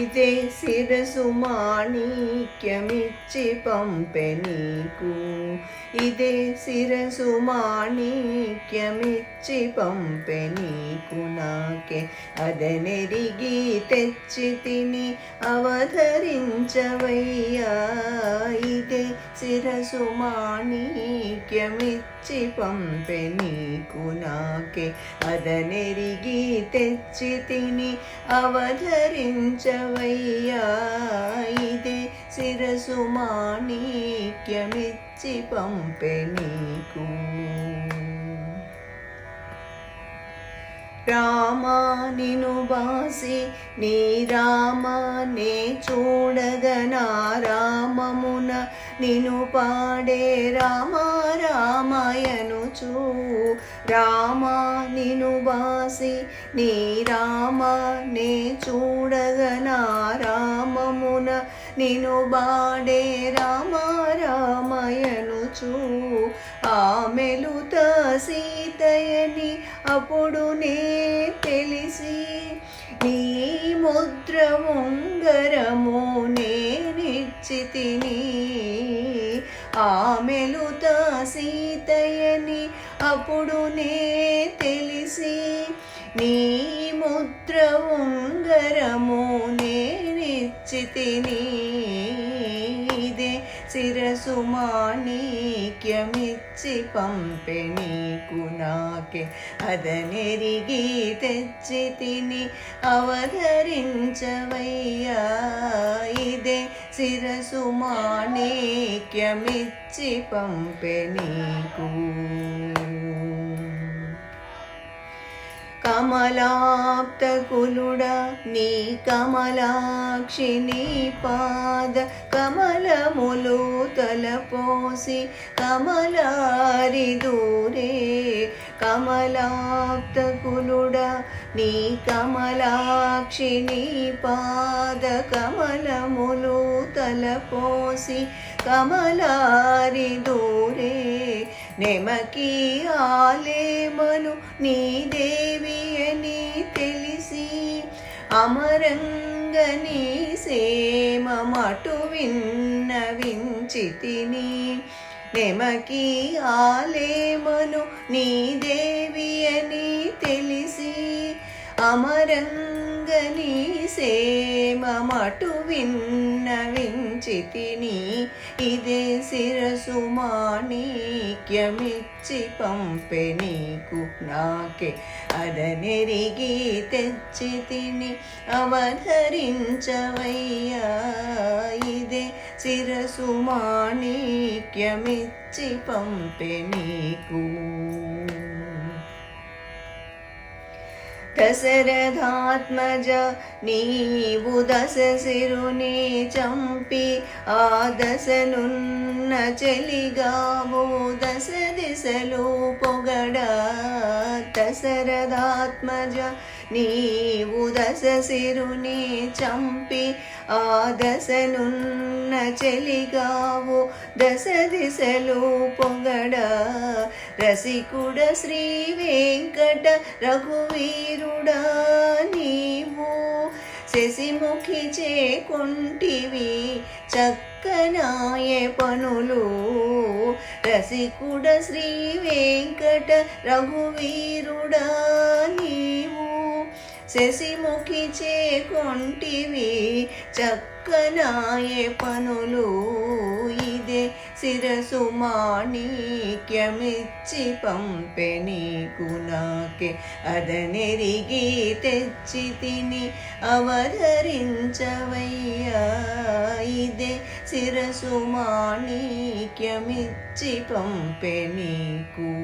ఇదే శిరసు మాణిక్యమిచ్చి పంపె నీకు ఇదే శిరసు మాణిక్యమిచ్చి పంపె నీకు నాకే అదనెరిగి తెచ్చి తిని అవధరించవయ్యా ఇదే శిరసు మాణిక్యమిచ్చి పంపె నీకు నాకే అదనెరిగి తెచ్చి తిని అవధరించవయ్యా ఇదే శిరసు మాణిక్యమిచ్చి పంపె నీకు. రామా నిను బాసి నీ రామానే చూడగనా రామమున నిను పాడే రామ రామాయను చూ రామ నిను బాసి నీ రామానే చూడగనా రామమున. నిను బాడే రామ రామాయను చూ ఆమెలుత సీతయని అప్పుడు నే తెలిసి నీ ముద్ర ఉంగరము నేనిచ్చి తిని ఆమెలుత సీతయని అప్పుడు నే తెలిసి నీ ముద్ర ఉంగరము నేనిచ్చి తిని ఇదే శిరసు మాణిక్యమిచ్చి పంపె నీకు నాకే. అదనెరిగి తెచ్చి తిని అవధరించవయ్యా ఇదే శిరసు మాణిక్యమిచ్చి పంపె నీకు. కమలాప్తకులుడ నీ కమలాక్షి నీ పాద కమలములు తలపోసి కమలారి దూరే. కమలాప్తకులుడ నీ కమలాక్షి నీ పాద కమలములు తలపోసి కమలారి దూరే నెమకి ఆలేమను నీ దేవి అని తెలిసి అమరంగని సేమటు విన్న వించితిని నెమకి ఆలేమను నీ దేవి అని తెలిసి అమరంగ సేమమటు విన్నవించి తిని ఇదే శిరసు మాణిక్యమిచ్చి పంపె నీకు నాకే. అదనెరిగి తెచ్చితిని అవధరించవయ్యా ఇదే శిరసు మాణిక్యమిచ్చి పంపె నీకు. దశరథాత్మజ నీవు దశ శిరుని చంపి ఆ దశనున్న చెలిగావు దశ దిశలు పొగడ. దశరథాత్మజ నీవు దశ సిరుని చంపి ఆ దశనున్న చెలిగావు దశ దిశలు పొగడ. రసికుడ శ్రీ వెంకట రఘువీరుడా నీవు శశిముఖి చేకుంటివి చక్కనాయ పనులు. రసికుడ శ్రీ వెంకట రఘువీరుడా నీవు శశిముఖి చేకొంటివి చక్కనాయే పనులు. ఇదే శిరసు మాణిక్యమిచ్చి పంపె నీకు నాకే. అదనెరిగి తెచ్చి తిని అవధరించవయ్యా ఇదే శిరసు మాణిక్యమిచ్చి పంపె నీకు